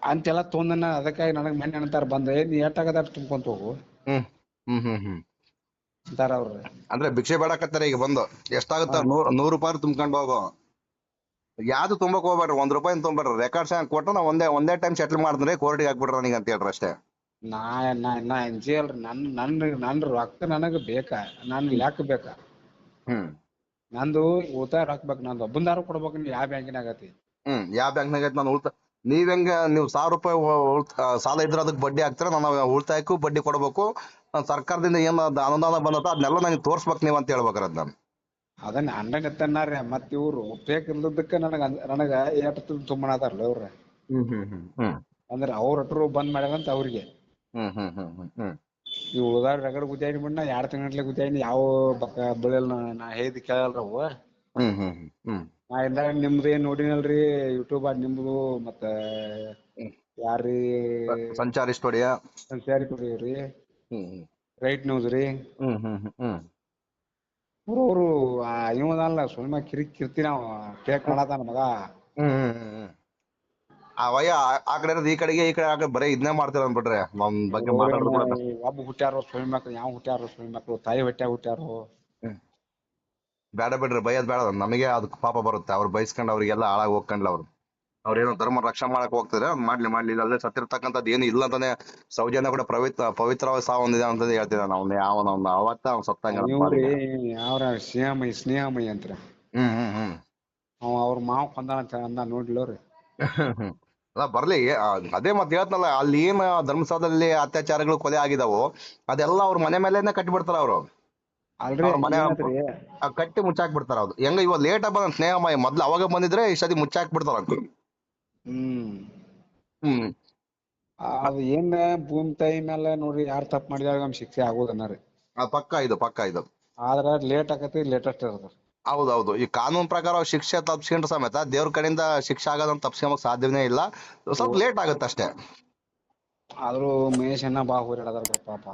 ಅಂತೆಲ್ಲಾ ತೊಂದನ ಅದಕ್ಕಾಗಿ ನನಗ್ ಮನೆ ಅಂತಾರ ಬಂದ ನೀ ಎಷ್ಟಾಗದ ತುಂಬ್ಕೊಂತ ಹೋಗು. ಹ್ಮ್ ಹ್ಮ್ ಹ್ಮ್ ಹ್ಮ್. ಅಂತಾರ ಅವ್ರ. ಅಂದ್ರೆ ಭಿಕ್ಷೆ ಬೇಡಕತ್ತಾರ ಈಗ ಬಂದು. ಎಷ್ಟಾಗತ್ತ ನೂರು ನೂರ್ ರೂಪಾಯಿ ತುಂಬ್ಕೊಂಡು ಹೋಗು. ಯಾವ್ದು ತುಂಬಕ್ ಹೋಗ್ಬೇಡ್ರಿ ಒಂದ್ ರೂಪಾಯಿ ತುಂಬಬೇಡ್ರಿ. ರೆಕಾರ್ಡ್ಸ್ ಕೊಟ್ಟು ನಾ ಒಂದೇ ಒಂದೇ ಟೈಮ್ ಸೆಟ್ಲ್ ಮಾಡಿದ್ರೆ ಕೋರ್ಟಿಗೆ ಹಾಕ್ಬಿಡ್ರಿ ನನಗೆ ಅಂತ ಹೇಳ್ರಿ ಅಷ್ಟೇ. ನಾ ನಾ ನಾ ಅಂಜಿ ಅಲ್ರಿ. ನನ್ ನನ್ ನನ್ ರೊಕ್ಕ ನನಗ ಬೇಕಾ? ನನ್ ಯಾಕೆ ಬೇಕಾ? ಹ್ಮ್. ನಂದು ಉಳಿತಾಯ ರೊಕ್ಕ ಬೇಕು. ನಂದು ಒಬ್ಬಂದಾರು ಕೊಡ್ಬೇಕು ನೀ ಯಾವ ಬ್ಯಾಂಕಿನಾಗ ಆಗತಿ ಹ್ಮ್ ಯಾವ ಬ್ಯಾಂಕ್ನಾಗ ಐತೆ ನಾನು ಉಳ್ತಾ ನೀವ್ ಹೆಂಗ ನೀವು ಸಾವಿರ ರೂಪಾಯಿ ಉಳ್ತ- ಸಾಲ ಇದ್ರೆ ಅದಕ್ಕೆ ಬಡ್ಡಿ ಹಾಕ್ತೀರ? ನಾನು ಉಳಿತಾಯಕ್ಕೂ ಬಡ್ಡಿ ಕೊಡ್ಬೇಕು. ನಾನ್ ಸರ್ಕಾರದಿಂದ ಏನು ಅದ್ ಅನುದಾನ ಬಂದತ್ತ ಅದನ್ನೆಲ್ಲ ನನಗೆ ತೋರ್ಸ್ಬೇಕು ನೀವು ಅಂತ ಹೇಳ್ಬೇಕ್ರಿ ಅದ್ನ. ಅದನ್ನ ಅಂಡಂಗ ಎತ್ತನ್ನಾರ್ರಿ ಮತ್ ಇವ್ರು ಬೇಕು ಇಲ್ಲದಕ್ಕ ನನಗ ನನಗ ನನಗ ಎಷ್ಟು ತುಂಬಣದಾರಲ್ಲ ಇವ್ರ ಅಂದ್ರ ಅವ್ರ ಅಟ್ರು ಬಂದ್ ಮಾಡ್ಯಾರಂತ ಅವ್ರಿಗೆ. ಇವ್ ಉಳ್ದಾರ ರಗಡ್ ಗುದ್ದಾಡಿ ಬಿಡ್ ನಾ ಎರಡ್ ತಿಂಗಳ ಗುದ್ದಾಯಿನಿ ಯಾವ ಬಕ್ಕ ಬೆಳೆಯಲ್ಲ ನಾ- ಹೇಳಿದ್ ಕೇಳಲ್ರ ಅವು. ನಾ ಇದ್ದಾಗ ನಿಮ್ದು ಏನ್ ನೋಡಿನಲ್ರಿ ಯೂಟ್ಯೂಬ್ ನಿಮ್ದು ಮತ್ತ ಯಾರ್ರಿ? Sanchari studio. Sanchari studio hmm hmm. Right news ರೀ. ಹ್ಮ್ ಹ್ಮ್ ಹ್ಮ್. ಹ್ಮ್ ಅವ್ರು ಸುಮ್ಮ ಕಿರಿಕ್ ಕಿರ್ತಿ ನಾವು ಕೇಕ್ ಮಾಡತಾನ ಮಗ ಹ್ಮ್ ಹ್ಮ್. ಆ ಕಡೆ ಇರೋದು ಈ ಕಡೆಗೆ ಈ ಕಡೆ ಆ ಕಡೆ ಬರೀ ಇದನ್ನೇ ಮಾಡ್ತೀರ ಅಂದ್ಬಿಟ್ರೆ ನಮ್ ಬಗ್ಗೆ. ಒಬ್ಬ ಹುಟ್ಟ್ಯಾರೋ ಸುಳ್ಳ ಮಕ್ಳು ಯಾವ ಹುಟ್ಟ್ಯಾರೋ ಸುಳ್ಳ ಮಕ್ಳು ತಾಯಿ ಹೊಟ್ಟೆ ಹುಟ್ಟ್ಯಾರೋ ಬೇಡ ಬಿಡ್ರಿ ಬೈಯೋದ್ ಬೇಡ ನಮಗೆ ಅದಕ್ಕೆ ಪಾಪ ಬರುತ್ತೆ ಅವ್ರು ಬೈಸ್ಕೊಂಡ್ ಅವ್ರಿಗೆಲ್ಲ ಹಾಳಾಗಿ ಹೋಗ್ಕಂಡ್ಲ ಅವ್ರು ಅವ್ರೇನೋ ಧರ್ಮ ರಕ್ಷಣೆ ಮಾಡಕ್ ಹೋಗ್ತಾರೆ. ಮಾಡ್ಲಿ ಮಾಡ್ಲಿ ಅಲ್ಲೇ ಸತ್ತಿರ್ತಕ್ಕಂಥದ್ದು ಏನು ಇಲ್ಲ ಅಂತಾನೆ ಸೌಜನ್ಯ ಕೂಡ ಪವಿತ್ರ ಪವಿತ್ರವಾದ ಸಾವು ಹೊಂದಿದೆ ಅಂತ ಹೇಳ್ತಿದ್ದಾನೆ ಅವ್ನ ಯಾವನ ಅವ್ನ. ಅವತ್ತ ಅವ್ನ ಸತ್ತಂಗ ಅವ್ರ ಸ್ನೇಹಮಯ ಸ್ನೇಹಮಯಿ ಅಂತ್ರ ಹ್ಮ್ ಹ್ಮ್ ಹ್ಮ್. ಅವ ಅವ್ರ ಮಾವ ಕೊಂದಾನ ಅಂತ ಅಂದ ನೋಡ್ಲೋರಿ ಅಲ್ಲ ಬರ್ಲಿ. ಅದೇ ಮತ್ತೆ ಹೇಳ್ತನಲ್ಲ ಅಲ್ಲಿ ಏನ್ ಧರ್ಮಸ್ಥಳದಲ್ಲಿ ಅತ್ಯಾಚಾರಗಳು ಕೊಲೆ ಆಗಿದಾವೋ ಅದೆಲ್ಲ ಅವ್ರ ಮನೆ ಮೇಲೆನೆ ಕಟ್ಟಿಬಿಡ್ತಾರ ಅವ್ರು. ಕಟ್ಟಿ ಮುಚ್ಚಾಕ್ ಬಿಡ್ತಾರ ಅದು ಹೆಂಗ ಇವಾಗ ಲೇಟ್ ಆಗ ಸ್ನೇಹಮಯ ಮೊದ್ಲು ಅವಾಗ ಬಂದಿದ್ರೆ ಇಷ್ಟದಿ ಮುಚ್ಚಾಕ್ ಬಿಡ್ತಾರ ಹ್ಮ್. ಹ್ಮ್. ಅದು ಏನ್ ಭೂಮಿ ತಾಯಿ ಮೇಲೆ ನೋಡ್ರಿ ಯಾರ್ ತಪ್ಪ ಮಾಡಿದಾಗ ನಮ್ ಶಿಕ್ಷೆ ಆಗೋದನ್ನ ರೀ ಆ ಪಕ್ಕ ಇದು ಪಕ್ಕ ಇದು. ಆದ್ರ ಲೇಟ್ ಆಕತಿ ಲೇಟೆಸ್ಟ್ ಇರ್ತದ ಹೌದು ಈ ಕಾನೂನು ಪ್ರಕಾರ ಅವ್ರ್ ಶಿಕ್ಷೆ ತಪ್ಸ್ಕೊಂಡ್ರೆ ಸಮೇತ ದೇವ್ರ ಕಡೆಯಿಂದ ಶಿಕ್ಷೆ ಆಗೋದನ್ನ ತಪ್ಸ್ಕೊಂಬಕ್ ಸಾಧ್ಯವೇ ಇಲ್ಲ. ಸ್ವಲ್ಪ ಲೇಟ್ ಆಗುತ್ತೆ ಅಷ್ಟೇ. ಆದ್ರೂ ಮಹೇಶ್ ಅಣ್ಣ ಬಾ ಹೋರಾಡದಾರ ಪಾಪ.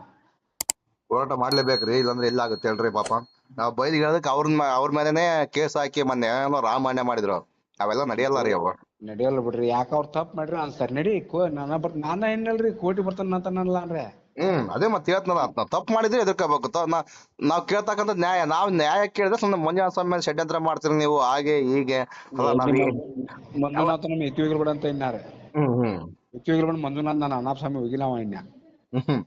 ಹೋರಾಟ ಮಾಡ್ಲೇಬೇಕ್ರಿ ಇಲ್ಲಾಂದ್ರೆ ಎಲ್ಲ ಆಗುತ್ತೆ ಹೇಳ್ರಿ ಪಾಪ. ನಾವ್ ಬೈದ್ ಹೇಳೋದಕ್ಕೆ ಅವ್ರ ಅವ್ರ ಮೇಲೆನೆ ಕೇಸ್ ಹಾಕಿ ಮೊನ್ನೆ ಏನೋ ರಾಮಾಯಣ ಮಾಡಿದ್ರು. ಅವೆಲ್ಲ ನಡೆಯಲ್ಲ ರೀ ಅವು. ನಡೆಯಲ್ಲ ಬಿಡ್ರಿ. ಯಾಕ ಅವ್ರ ತಪ್ಪ ಮಾಡ್ರಿ? ಅನ್ಸ್ತಾರ ನಡಿ. ಕೋ ನಾನ ಬರ್ ನಾನ ಏನಿಲ್ರಿ? ಕೋಟಿ ಬರ್ತಾನ ಅಂತಾನಲ್ಲ ಅಂದ್ರೆ. ಹ್ಮ್ ಅದೇ ಮತ್ತೆ ಹೇಳ್ತನಲ್ಲ. ನಾವ್ ತಪ್ಪು ಮಾಡಿದ್ರೆ ಎದುರ್ಕೋಬೇಕು. ತ- ನಾ- ನಾವ್ ಕೇಳ್ತಕ್ಕಂಥ ನ್ಯಾಯ ನಾವ್ ನ್ಯಾಯ ಕೇಳಿದ್ರೆ ಸುಮ್ಮನೆ ಮಂಜುನಾಥ ಸ್ವಾಮಿ ಮೇಲೆ ಷಡ್ಯಂತ್ರ ಮಾಡ್ತೀರಿ ನೀವು ಹಾಗೆ ಹೀಗೆ. ಅಲ್ಲ ನಾವ್ ಈ- ಮಂಜುನಾಥ ನಮ್ಮ ಬಿಡ ಅಂತ ಇನ್ನಾರ. ಹ್ಮ್ ಹ್ಮ್. ಬಿಡ ಮಂಜುನಾಥ ನಾನು ಅನಾಥ ಸ್ವಾಮಿ ಹೋಗಿಲ್ಲ ಅವ ಇನ್ನ. ಹ್ಮ್.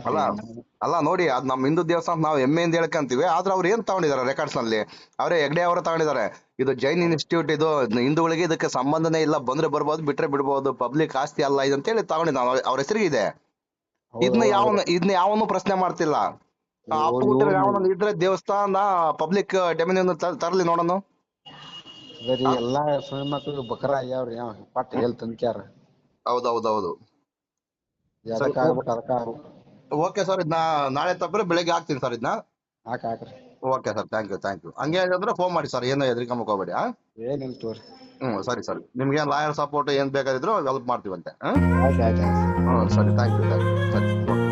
ಅಲ್ಲ ಅಲ್ಲ ನೋಡಿ ಅದ್ ನಮ್ ಹಿಂದೂ ದೇವಸ್ಥಾನ ನಾವು ಹೆಮ್ಮೆಯಿಂದ ಹೇಳ್ಕಂತೀವಿ ಆದ್ರೆ ಅವ್ರು ಏನ್ ತಗೊಂಡಿದ್ದಾರೆ ರೆಕಾರ್ಡ್ಸ್ನಲ್ಲಿ? ಅವರೇ ಹೆಗ್ಡೆ ಅವರು ತಗೊಂಡಿದ್ದಾರೆ ಇದು ಜೈನ್ ಇನ್ಸ್ಟಿಟ್ಯೂಟ್ ಇದು ಹಿಂದೂಗಳಿಗೆ ಇದಕ್ಕೆ ಸಂಬಂಧನೇ ಇಲ್ಲ ಬಂದ್ರೆ ಬರ್ಬೋದು ಬಿಟ್ರೆ ಬಿಡ್ಬೋದು ಪಬ್ಲಿಕ್ ಆಸ್ತಿ ಅಲ್ಲ ಇದು ಅಂತೇಳಿ ತಗೊಂಡಿದ್ದಾರೆ ಅವ್ರ ಹೆಸರಿಗೆ ಇದೆ. ಇದನ್ನ ಯಾವ ಇದನ್ನ ಯಾವನು ಪ್ರಶ್ನೆ ಮಾಡ್ತಿಲ್ಲ. ಯಾವನ ಇದ್ರೆ ದೇವಸ್ಥಾನ ಪಬ್ಲಿಕ್ ಡೆಮಿನ ತರಲಿ ನೋಡೋಣ ಎಲ್ಲಾ ಮಕ್ಳು ಬಕರ ಆಗ್ಯಾವ್ರಿ ಪಟ್ ಹೇಳ್ ತಂದ್ಕ್ಯಾರ. ಹೌದೌದೌದು. ಅದಕ್ಕಾಗ್ಬೇಕು ಆಗ್ಬೇಕು ಅದಕ್ಕ ಆಗ್ಬೇಕು ಓಕೆ ಸರ್ ಇದನ್ನ ನಾಳೆ ತಪ್ಪರೆ ಬೆಳಿಗ್ಗೆ ಹಾಕ್ತೀನಿ ಸರ್ ಇದನ್ನ ಹಾಕ ಹಾಕ್ರಿ okay sir thank you thank you ಹಂಗೆ ಅಂದ್ರೆ ಫೋನ್ ಮಾಡಿ ಸರ್ ಏನೋ ಎದ್ರಿಕೊಂಬಕ್ ಹೋಗ್ಬೇಡಿ ಆ? ಏನಿಲ್ಲ ತೋರಿ. ಹ್ಞೂ ಸರಿ ಸರಿ. ನಿಮ್ಗೆ ಏನು ಲಾಯರ್ ಸಪೋರ್ಟ್ ಏನು ಬೇಕಾದಿದ್ರು ಹೆಲ್ಪ್ ಮಾಡ್ತೀವಂತೆ ಆಯ್ತು ಆಯ್ತು ಹ್ಮ್ ಸರಿ. ಥ್ಯಾಂಕ್ ಯು ಥ್ಯಾಂಕ್ ಯು ಸರಿ ಓಕೆ.